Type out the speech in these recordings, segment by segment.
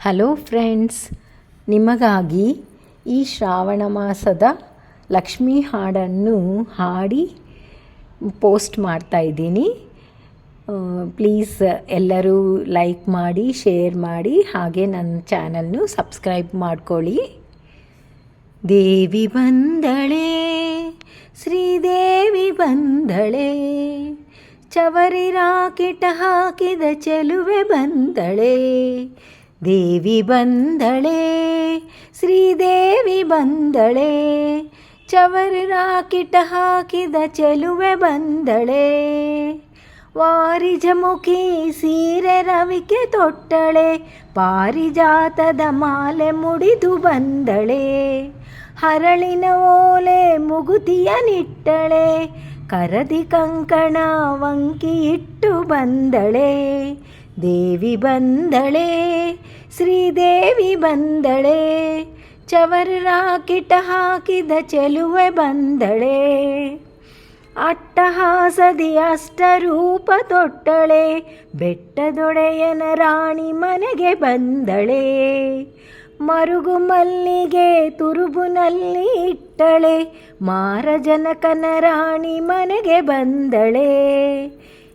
Hello friends, ನಿಮಗಾಗಿ ಈ ಶ್ರಾವಣ ಮಾಸದ ಲಕ್ಷ್ಮೀ ಹಾಡನ್ನು ಹಾಡಿ ಪೋಸ್ಟ್ ಮಾಡ್ತಾ ಇದ್ದೀನಿ. ಪ್ಲೀಸ್ ಎಲ್ಲರೂ ಲೈಕ್ ಮಾಡಿ, ಶೇರ್ ಮಾಡಿ, ಹಾಗೆ ನನ್ನ ಚಾನಲ್ನು ಸಬ್ಸ್ಕ್ರೈಬ್ ಮಾಡ್ಕೊಳ್ಳಿ. ದೇವಿ ಬಂದಳೆ, ಶ್ರೀದೇವಿ ಬಂದಳೆ, ಚವರಿ ರಾಕೆಟ ಹಾಕಿದ ಚೆಲುವೆ ಬಂದಳೆ ದೇವಿ ಬಂದಳೆ, ಶ್ರೀದೇವಿ ಬಂದಳೆ, ಚವರಿ ರಾಕಿಟ ಹಾಕಿದ ಚೆಲುವೆ ಬಂದಳೆ. ವಾರಿಜಮುಖಿ ಸೀರೆ ರವಿಕೆ ತೊಟ್ಟಳೆ, ಪಾರಿಜಾತದ ಮಾಲೆ ಮುಡಿದು ಬಂದಳೆ. ಹರಳಿನ ಓಲೆ ಮುಗುತಿಯ ನಿಟ್ಟಳೆ, ಕರದಿ ಕಂಕಣ ವಂಕಿ ಇಟ್ಟು ಬಂದಳೆ. ದೇವಿ ಬಂದಳೆ ಶ್ರೀದೇವಿ ಬಂದಳೆ, ಚವರ ರಾಕಿಟ ಹಾಕಿದ ಚೆಲುವೆ ಬಂದಳೆ. ಅಟ್ಟಹಾಸದಿ ಅಷ್ಟರೂಪ ತೊಟ್ಟಳೆ, ಬೆಟ್ಟದೊಡೆಯನ ರಾಣಿ ಮನೆಗೆ ಬಂದಳೆ. ಮರುಗು ಮಲ್ಲಿಗೆ ತುರುಬುನಲ್ಲಿ ಇಟ್ಟಳೆ, ಮಾರಜನಕನ ರಾಣಿ ಮನೆಗೆ ಬಂದಳೆ.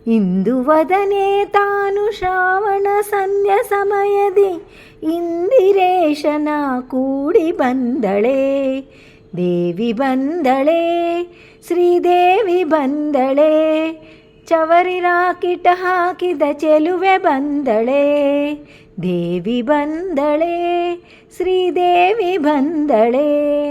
ಇಂದು ವದನೆ ತಾನು ಶ್ರಾವಣ ಸಂಧ್ಯ ಸಮಯದಿ. ಇಂದಿರೇಶನ ಕೂಡಿ ಬಂದಳೆ. ದೇವಿ ಬಂದಳೆ, ಶ್ರೀದೇವಿ ಬಂದಳೆ. ಚವರಿ ರಾಕಿಟ ಹಾಕಿದ ಚೆಲುವೆ ಬಂದಳೆ. ದೇವಿ ಬಂದಳೆ, ಶ್ರೀದೇವಿ ಬಂದಳೆ.